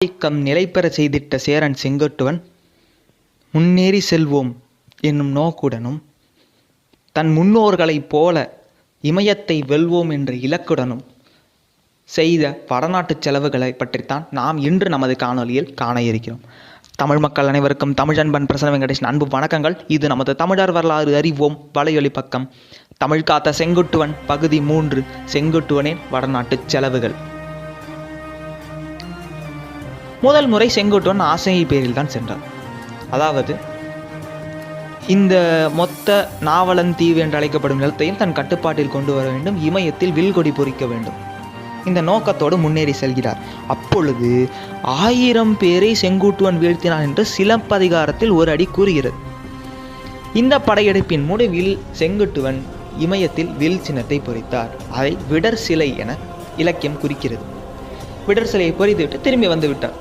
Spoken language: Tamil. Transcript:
ஆதிக்கம் நிலைபெறச் செய்திட்ட சேரன் செங்குட்டுவன் முன்னேறி செல்வோம் என்னும் நோக்குடனும் தன் முன்னோர்களைப் போல இமயத்தை வெல்வோம் என்ற இலக்குடனும் செய்த வடநாட்டுச் செலவுகளை பற்றித்தான் நாம் இன்று நமது காணொளியில் காண இருக்கிறோம். தமிழ் மக்கள் அனைவருக்கும் தமிழன்பன் பிரசன வெங்கடேஷன் அன்பு வணக்கங்கள். இது நமது தமிழர் வரலாறு அறிவோம். வலையொலி பக்கம் தமிழ் காத்த செங்குட்டுவன் பகுதி மூன்று செங்குட்டுவனின் வடநாட்டுச் செலவுகள். முதல் முறை செங்குட்டுவன் ஆசையை பேரில் தான் சென்றார் அதாவது இந்த மொத்த நாவலன் தீவு என்று அழைக்கப்படும் நிலத்தையும் தன் கட்டுப்பாட்டில் கொண்டு வர வேண்டும் இமயத்தில் வில்கொடி பொறிக்க வேண்டும். இந்த நோக்கத்தோடு முன்னேறி செல்கிறார். அப்பொழுது ஆயிரம் பேரை செங்குட்டுவன் வீழ்த்தினான் என்று சிலப்பதிகாரத்தில் ஒரு அடி கூறுகிறது. இந்த படையெடுப்பின் முடிவில் செங்குட்டுவன் இமயத்தில் வில் சின்னத்தை பொறித்தார். அதை விடர் சிலை என இலக்கியம் குறிக்கிறது. விடர் சிலையை பொறித்துவிட்டு திரும்பி வந்து விட்டார்.